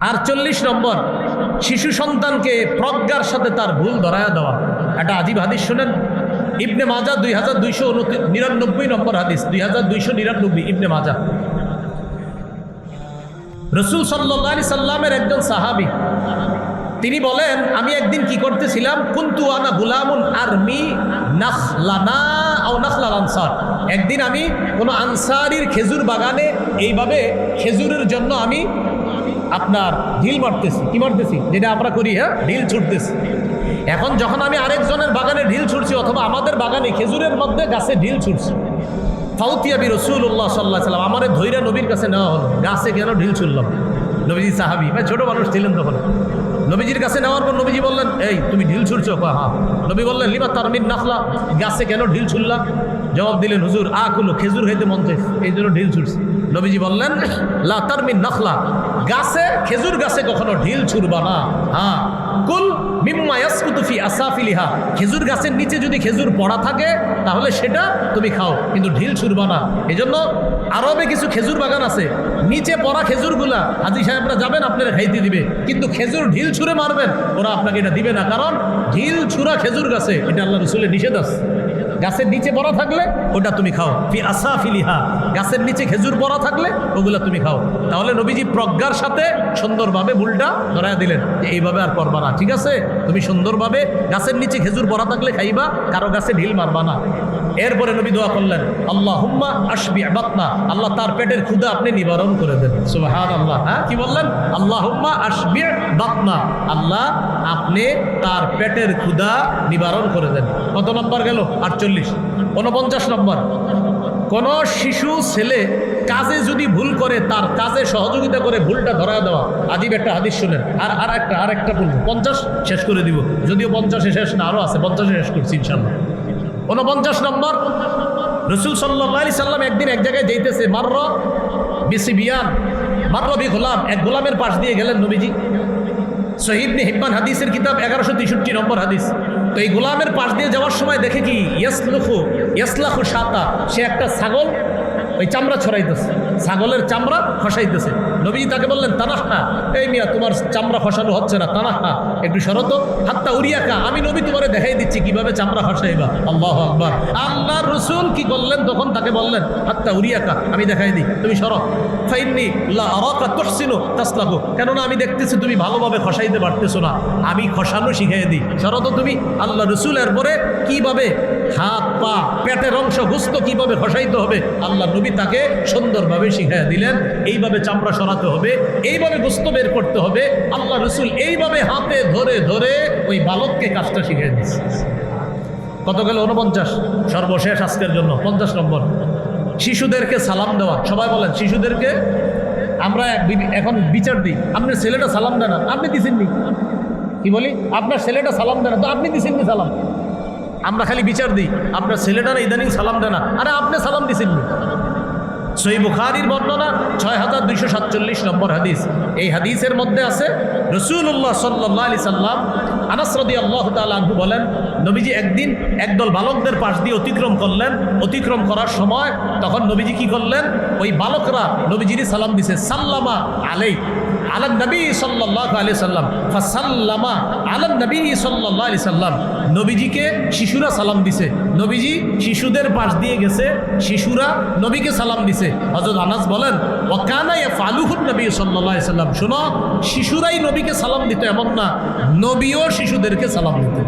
আটচল্লিশ নম্বর, শিশু সন্তানকে প্রজ্ঞার সাথে তার ভুল ধরায়া দেওয়া। একটা আজিব হাদিস, শোনেন? ইবনে মাজা দুই হাজার দুইশো নিরানব্বই নম্বর হাদিস, দুই হাজার দুইশো নিরানব্বই, ইবনে মাজা রসুল সাল্লি সাল্লামের একজন সাহাবি, তিনি বলেন, আমি একদিন কি করতেছিলাম? কুন্তু আনা গুলামুন আরমি নাখলানা আনসার। একদিন আমি কোনো আনসারির খেজুর বাগানে এইভাবে খেজুরের জন্য আমি আপনার ঢিল মারতেছি, কি মারতেছি? যেটা আমরা করি হ্যাঁ? ঢিল ছুটতেছি। এখন যখন আমি আরেকজনের বাগানে ঢিল ছুটছি অথবা আমাদের বাগানে খেজুরের মধ্যে গাছে ঢিল ছুটছি, ফাউতিয়াবি রসুল্লাহ সাল্লাহ সাল্লাম আমার ধৈর্য নবীর কাছে নেওয়া হলো। গাছে কেন ঢিল ছুটলাম নবীজি সাহাবি, ভাই, ছোটো মানুষ ছিলেন তখন। নবীজির কাছে নেওয়ার পর নবীজি বললেন, এই, তুমি ঢিল ছুটছো হ্যাঁ নবী বললেন, লিমা তারমিন নাখলা, গাছে কেন ঢিল ছুটলা জবাব দিলেন, হুজুর, আ কুলো খেজুর খাইতে মন চাইছে, এই জন্য ঢিল ছুটছে নবীজি বললেন, লা তারমিন নাখলা, গাছে, খেজুর গাছে কখনো ঢিল ছুটবা না। হ্যাঁ কুল মিম্মা আসাফিলিহা, খেজুর গাছের নিচে যদি খেজুর পড়া থাকে, তাহলে সেটা তুমি খাও, কিন্তু ঢিল ছুটবা না। এই জন্য আরবে কিছু খেজুর বাগান আছে, নিচে পড়া খেজুরগুলা, হাজি সাহেবরা যাবেন, আপনারা খাইতে দিবে, কিন্তু খেজুর ঢিল ছুঁড়ে মারবেন। ওরা আপনাকে এটা দিবে না, কারণ ঢিল ছুঁড়া খেজুর গাছে। এটা আল্লাহ রসুলের নিষেধ আছে। গাছের নিচে পড়া থাকলে ওটা তুমি খাও। ফি আসা ফিলিহা গাছের নিচে খেজুর পড়া থাকলে ওগুলা তুমি খাও। তাহলে নবীজি প্রজ্ঞার সাথে সুন্দরভাবে ভুলটা ধরায় দিলেন যে এইভাবে আর করবা না, ঠিক আছে? তুমি সুন্দরভাবে গাছের নিচে খেজুর পড়া থাকলে খাইবা, কারও গাছে ঢিল মারবা না। এরপরে নবী দোয়া করলেন আল্লাহ হুম্মা আসবি বাতনা। আল্লাহ তার পেটের ক্ষুদা আপনি নিবারণ করে দেন। সুবাহান আল্লাহ হ্যাঁ? কি বললেন? আল্লাহ হুম্মা আসবি বাতনা। আল্লাহ আপনি তার পেটের ক্ষুদা নিবারণ করে দেন। কত নম্বর গেল? আটচল্লিশ উনপঞ্চাশ নম্বর। কোন শিশু, ছেলে কাজে যদি ভুল করে, তার কাজে সহযোগিতা করে ভুলটা ধরা দেওয়া। আদিব একটা হাদিস শুনেন। আর আর একটা আর একটা ভুল পঞ্চাশ শেষ করে দিব। যদিও পঞ্চাশে শেষ না আরও আছে। পঞ্চাশে শেষ করছি ইনশাল্লাহ উনপঞ্চাশ নম্বর, রসুল সাল্লি সাল্লাম একদিন এক জায়গায় যেতেছে মার্র বিসি বিয়ান, মার্র বি গোলাম, এক গোলামের পাশ দিয়ে গেলেন নবীজি। শহীদ হিব্বান হাদিসের কিতাব এগারোশো তেষট্টি নম্বর হাদিস। তো এই গোলামের পাশ দিয়ে যাওয়ার সময় দেখে কি? ইয়াসলুখু, ইয়াসলাখু সাতা। সে একটা ছাগল, ওই চামড়া ছড়াইতেছে। ছাগলের চামড়া খসাইতেছে। নবীজি তাকে বললেন, তানাহা, এই মিয়া, তোমার চামড়া খসানো হচ্ছে না, তানাহা। একটু শরত হাত্তা উড়িয়াকা আমি নবী তোমারে দেখাই দিচ্ছি কীভাবে চামড়া খসাইবা। আল্লাহ আকবর। আল্লাহ রসুল কি করলেন? তখন তাকে বললেন, হাত্তা উড়িয়াকা আমি দেখাই দিই। তুমি সরব ফাইননি আরাকা তুহসিনু তাসলাহু। কেননা আমি দেখতেছি তুমি ভালোভাবে খসাইতে পারতেছো না। আমি খসানো শিখাই দিই। শরত তুমি। আল্লাহ রসুলের পরে কীভাবে হাত, পা, পেটের অংশ গুস্ত কীভাবে খসাইতে হবে? আল্লাহ নবী তাকে সুন্দরভাবে শিখাই দিলেন, এইভাবে চামড়া সরাতে হবে, এইভাবে গুস্ত বের করতে হবে। আল্লাহ রসুল এইভাবে হাতে ধরে ধরে ওই বালককে কাজটা শিখিয়ে দিচ্ছে কত গেল উনপঞ্চাশ সর্বশেষ আজকের জন্য, পঞ্চাশ নম্বর। শিশুদেরকে সালাম দেওয়া, সবাই বলেন, শিশুদেরকে আমরা এখন বিচার দিই আপনার ছেলেটা সালাম দেন না, আপনি দিছেননি? কি বলি? আপনার ছেলেটা সালাম দেন না, তো আপনি দিছেননি সালাম। আমরা খালি বিচার দিই। আপনার ছেলেটা না ইদানিং সালাম দেয় না। আরে আপনি সালাম দিছেন সই বুখারির বর্ণনা ছয় হাজার দুইশো সাতচল্লিশ নম্বর হাদিস। এই হাদিসের মধ্যে আছে রসুল্লাহ সাল্লাহ আলি সাল্লাম আনাসরদি আল্লাহ তালু বলেন, নবীজি একদিন একদল বালকদের পাশ দিয়ে অতিক্রম করলেন। অতিক্রম করার সময় তখন নবীজি কি করলেন? ওই বালকরা নবীজিরই সালাম দিছে, সাল্লামা আলাই আলান নবী সাল্লাহ আলি সাল্লাম, ফাসাল্লামা আলান নবী সাল্লাহ আলি সাল্লাম। নবীজিকে শিশুরা সালাম দিছে। নবীজি শিশুদের পাশ দিয়ে গেছে, শিশুরা নবীকে সালাম দিছে। হজরত আনাস বলেন ওকানা ইয়া ফালুহুন নবী সাল্লাহ সাল্লাম। শোনো, শিশুরাই নবীকে সালাম দিত এমন না, নবীও শিশুদেরকে সালাম দিতেন।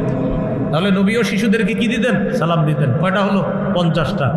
তাহলে নবীও শিশুদেরকে কি দিতেন? সালাম দিতেন। কয়টা হলো? পঞ্চাশটা।